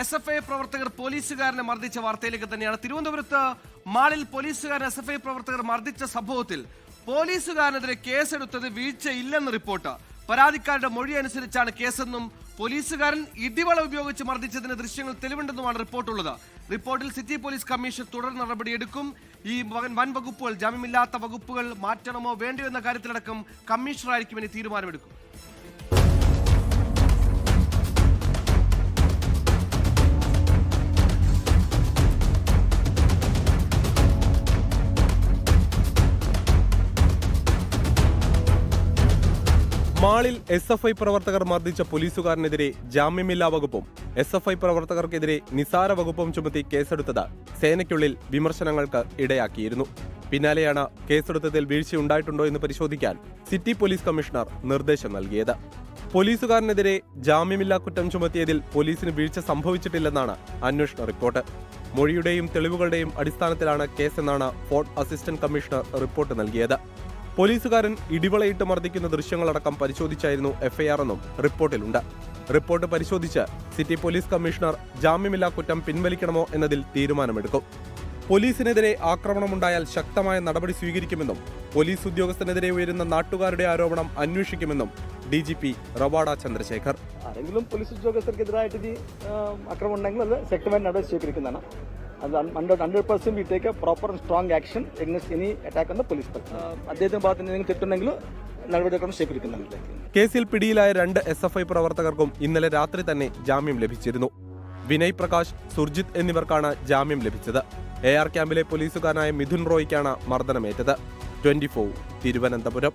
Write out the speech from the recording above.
S F I പ്രവർത്തകർ പോലീസുകാരനെ മർദ്ദിച്ച വാർത്തയിലേക്ക് തന്നെയാണ്. തിരുവനന്തപുരത്ത് മാളിൽ പോലീസുകാരൻ എസ് എഫ് ഐ പ്രവർത്തകർ മർദ്ദിച്ച സംഭവത്തിൽ പോലീസുകാരനെതിരെ കേസെടുത്തത് വീഴ്ചയില്ലെന്ന് റിപ്പോർട്ട്. പരാതിക്കാരുടെ മൊഴി അനുസരിച്ചാണ് കേസെന്നും പോലീസുകാരൻ ഇടിവള ഉപയോഗിച്ച് മർദ്ദിച്ചതിന് ദൃശ്യങ്ങൾ തെളിവുണ്ടെന്നുമാണ് റിപ്പോർട്ടുള്ളത്. റിപ്പോർട്ടിൽ സിറ്റി പോലീസ് കമ്മീഷൻ തുടർ നടപടിയെടുക്കും. ഈ വൻ വകുപ്പുകൾ ജാമ്യമില്ലാത്ത വകുപ്പുകൾ മാറ്റണമോ വേണ്ടയോ എന്ന കാര്യത്തിലടക്കം കമ്മീഷണറായിരിക്കും ഇനി തീരുമാനമെടുക്കും. മാളിൽ എസ് എഫ് ഐ പ്രവർത്തകർ മർദ്ദിച്ച പോലീസുകാരനെതിരെ ജാമ്യമില്ലാ വകുപ്പും എസ് എഫ് ഐ പ്രവർത്തകർക്കെതിരെ നിസാര വകുപ്പും ചുമത്തി കേസെടുത്തത് സേനയ്ക്കുള്ളിൽ വിമർശനങ്ങൾക്ക് ഇടയാക്കിയിരുന്നു. പിന്നാലെയാണ് കേസെടുത്തതിൽ വീഴ്ചയുണ്ടായിട്ടുണ്ടോ എന്ന് പരിശോധിക്കാൻ സിറ്റി പോലീസ് കമ്മീഷണർ നിർദ്ദേശം നൽകിയത്. പോലീസുകാരനെതിരെ ജാമ്യമില്ലാ കുറ്റം ചുമത്തിയതിൽ പോലീസിന് വീഴ്ച സംഭവിച്ചിട്ടില്ലെന്നാണ് അന്വേഷണ റിപ്പോർട്ട്. മൊഴിയുടെയും തെളിവുകളുടെയും അടിസ്ഥാനത്തിലാണ് കേസെന്നാണ് ഫോർട്ട് അസിസ്റ്റന്റ് കമ്മീഷണർ റിപ്പോർട്ട് നൽകിയത്. പോലീസുകാരൻ ഇടിവളയിട്ട് മർദ്ദിക്കുന്ന ദൃശ്യങ്ങളടക്കം പരിശോധിച്ചായിരുന്നു എഫ്ഐആർ എന്നും റിപ്പോർട്ടിലുണ്ട്. റിപ്പോർട്ട് പരിശോധിച്ച് സിറ്റി പോലീസ് കമ്മീഷണർ ജാമ്യമില്ലാ കുറ്റം പിൻവലിക്കണമോ എന്നതിൽ തീരുമാനമെടുക്കും. പോലീസിനെതിരെ ആക്രമണമുണ്ടായാൽ ശക്തമായ നടപടി സ്വീകരിക്കുമെന്നും പോലീസ് ഉദ്യോഗസ്ഥനെതിരെ ഉയരുന്ന നാട്ടുകാരുടെ ആരോപണം അന്വേഷിക്കുമെന്നും D G P Ravada Chandrasekhar. ആരെങ്കിലും പോലീസ് ഉദ്യോഗസ്ഥർക്കെതിരായിട്ട് അക്രമം ഉണ്ടെങ്കിൽ അത് ശക്തമായ നടപടി സ്വീകരിക്കുന്നതാണ്. Hundred hundred percent we take a proper strong action against any attack on the police അദ്ദേഹത്തിന്റെ ഭാഗത്ത് നിന്ന് തെറ്റുണ്ടെങ്കിൽ നടപടിക്രമം സ്വീകരിക്കുന്നതാണ് കേസിൽ പിടിയിലായ രണ്ട് എസ് എഫ് ഐ പ്രവർത്തകർക്കും ഇന്നലെ രാത്രി തന്നെ ജാമ്യം ലഭിച്ചിരുന്നു. വിനയ് പ്രകാശ് സുർജിത് എന്നിവർക്കാണ് ജാമ്യം ലഭിച്ചത്. എ ആർ ക്യാമ്പിലെ പോലീസുകാരനായ മിഥുൻ റോയ്ക്കാണ് മർദ്ദനമേറ്റത്. Twenty four Thiruvananthapuram.